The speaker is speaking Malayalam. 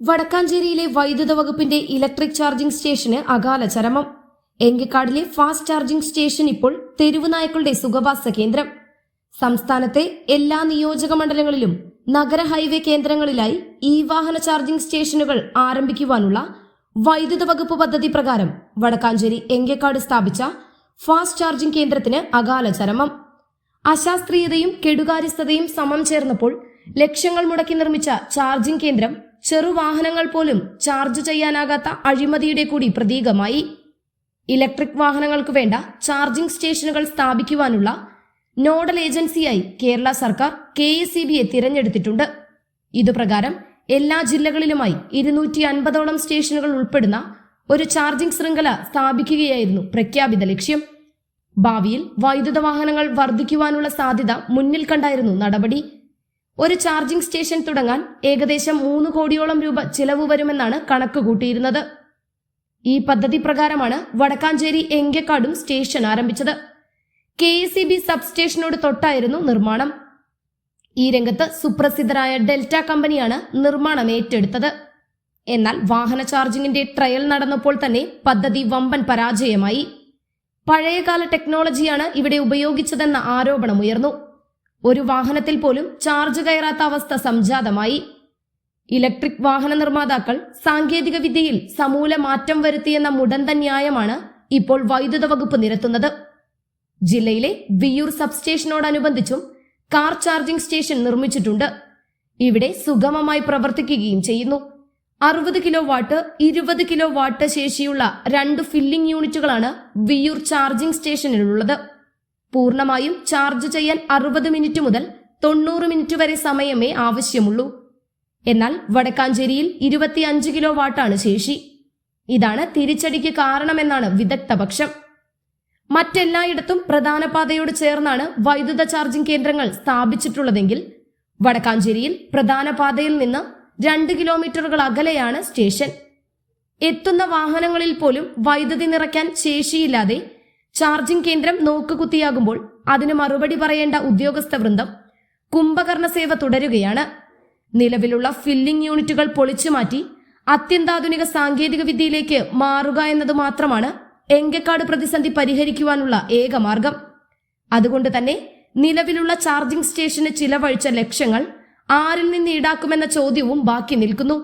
വടക്കാഞ്ചേരിയിലെ വൈദ്യുത വകുപ്പിന്റെ ഇലക്ട്രിക് ചാർജിംഗ് സ്റ്റേഷന് അകാല ചരമം. എങ്കിക്കാടിലെ ഫാസ്റ്റ് ചാർജിംഗ് സ്റ്റേഷൻ ഇപ്പോൾ തെരുവുനായ്ക്കളുടെ സുഖവാസ കേന്ദ്രം. സംസ്ഥാനത്തെ എല്ലാ നിയോജക മണ്ഡലങ്ങളിലും നഗര ഹൈവേ കേന്ദ്രങ്ങളിലായി ഇ വാഹന ചാർജിംഗ് സ്റ്റേഷനുകൾ ആരംഭിക്കുവാനുള്ള വൈദ്യുത വകുപ്പ് പദ്ധതി പ്രകാരം വടക്കാഞ്ചേരി എങ്കേക്കാട് സ്ഥാപിച്ച ഫാസ്റ്റ് ചാർജിംഗ് കേന്ദ്രത്തിന് അകാല ചരമം. അശാസ്ത്രീയതയും കെടുകാര്യസ്ഥതയും സമം ചേർന്നപ്പോൾ ലക്ഷങ്ങൾ മുടക്കി നിർമ്മിച്ച ചാർജിംഗ് കേന്ദ്രം ചെറുവാഹനങ്ങൾ പോലും ചാർജ് ചെയ്യാനാകാത്ത അഴിമതിയുടെ കൂടി പ്രതീകമായി. ഇലക്ട്രിക് വാഹനങ്ങൾക്ക് വേണ്ട ചാർജിംഗ് സ്റ്റേഷനുകൾ സ്ഥാപിക്കുവാനുള്ള നോഡൽ ഏജൻസിയായി കേരള സർക്കാർ കെ എസ് സി ബിയെ തിരഞ്ഞെടുത്തിട്ടുണ്ട്. ഇതുപ്രകാരം എല്ലാ ജില്ലകളിലുമായി ഇരുന്നൂറ്റി അൻപതോളം സ്റ്റേഷനുകൾ ഉൾപ്പെടുന്ന ഒരു ചാർജിംഗ് ശൃംഖല സ്ഥാപിക്കുകയായിരുന്നു പ്രഖ്യാപിത ലക്ഷ്യം. ഭാവിയിൽ വൈദ്യുത വാഹനങ്ങൾ വർദ്ധിക്കുവാനുള്ള സാധ്യത മുന്നിൽ കണ്ടായിരുന്നു നടപടി. ഒരു ചാർജിംഗ് സ്റ്റേഷൻ തുടങ്ങാൻ ഏകദേശം മൂന്ന് കോടിയോളം രൂപ ചിലവ് വരുമെന്നാണ് കണക്ക് കൂട്ടിയിരുന്നത്. ഈ പദ്ധതി പ്രകാരമാണ് വടക്കാഞ്ചേരി എങ്കക്കാടും സ്റ്റേഷൻ ആരംഭിച്ചത്. കെ എസ് സി ബി സബ്സ്റ്റേഷനോട് തൊട്ടായിരുന്നു നിർമ്മാണം. ഈ രംഗത്ത് സുപ്രസിദ്ധരായ ഡെൽറ്റ കമ്പനിയാണ് നിർമ്മാണം ഏറ്റെടുത്തത്. എന്നാൽ വാഹന ചാർജിംഗിന്റെ ട്രയൽ നടന്നപ്പോൾ തന്നെ പദ്ധതി വമ്പൻ പരാജയമായി. പഴയകാല ടെക്നോളജിയാണ് ഇവിടെ ഉപയോഗിച്ചതെന്ന ആരോപണമുയർന്നു. ഒരു വാഹനത്തിൽ പോലും ചാർജ് കയറാത്ത അവസ്ഥ സംജാതമായി. ഇലക്ട്രിക് വാഹന നിർമ്മാതാക്കൾ സാങ്കേതിക വിദ്യയിൽ സമൂല മാറ്റം വരുത്തിയെന്ന മുടന്ത ന്യായമാണ് ഇപ്പോൾ വൈദ്യുത വകുപ്പ് നിരത്തുന്നത്. ജില്ലയിലെ വിയൂർ സബ്സ്റ്റേഷനോടനുബന്ധിച്ചും കാർ ചാർജിംഗ് സ്റ്റേഷൻ നിർമ്മിച്ചിട്ടുണ്ട്. ഇവിടെ സുഗമമായി പ്രവർത്തിക്കുകയും ചെയ്യുന്നു. അറുപത് കിലോ വാട്ട് ഇരുപത് കിലോ വാട്ട് ശേഷിയുള്ള രണ്ട് ഫില്ലിംഗ് യൂണിറ്റുകളാണ് വിയൂർ ചാർജിംഗ് സ്റ്റേഷനിലുള്ളത്. പൂർണമായും ചാർജ് ചെയ്യാൻ അറുപത് മിനിറ്റ് മുതൽ തൊണ്ണൂറ് മിനിറ്റ് വരെ സമയമേ ആവശ്യമുള്ളൂ. എന്നാൽ വടക്കാഞ്ചേരിയിൽ ഇരുപത്തിയഞ്ച് കിലോ വാട്ടാണ് ശേഷി. ഇതാണ് തിരിച്ചടിക്ക് കാരണമെന്നാണ് വിദഗ്ധ പക്ഷം. മറ്റെല്ലായിടത്തും പ്രധാന പാതയോട് ചേർന്നാണ് വൈദ്യുത ചാർജിംഗ് കേന്ദ്രങ്ങൾ സ്ഥാപിച്ചിട്ടുള്ളതെങ്കിൽ വടക്കാഞ്ചേരിയിൽ പ്രധാന പാതയിൽ നിന്ന് രണ്ട് കിലോമീറ്ററുകൾ അകലെയാണ് സ്റ്റേഷൻ. എത്തുന്ന വാഹനങ്ങളിൽ പോലും വൈദ്യുതി നിറയ്ക്കാൻ ശേഷിയില്ലാതെ ചാർജിംഗ് കേന്ദ്രം നോക്കുകുത്തിയാകുമ്പോൾ അതിന് മറുപടി പറയേണ്ട ഉദ്യോഗസ്ഥ വൃന്ദം കുംഭകർണ സേവ തുടരുകയാണ്. നിലവിലുള്ള ഫില്ലിംഗ് യൂണിറ്റുകൾ പൊളിച്ചു മാറ്റി അത്യന്താധുനിക സാങ്കേതിക വിദ്യയിലേക്ക് മാറുക എന്നത് മാത്രമാണ് എങ്കക്കാട് പ്രതിസന്ധി പരിഹരിക്കുവാനുള്ള ഏക മാർഗം. അതുകൊണ്ട് തന്നെ നിലവിലുള്ള ചാർജിംഗ് സ്റ്റേഷന് ചിലവഴിച്ച ലക്ഷ്യങ്ങൾ ആരിൽ നിന്ന് ഈടാക്കുമെന്ന ചോദ്യവും ബാക്കി നിൽക്കുന്നു.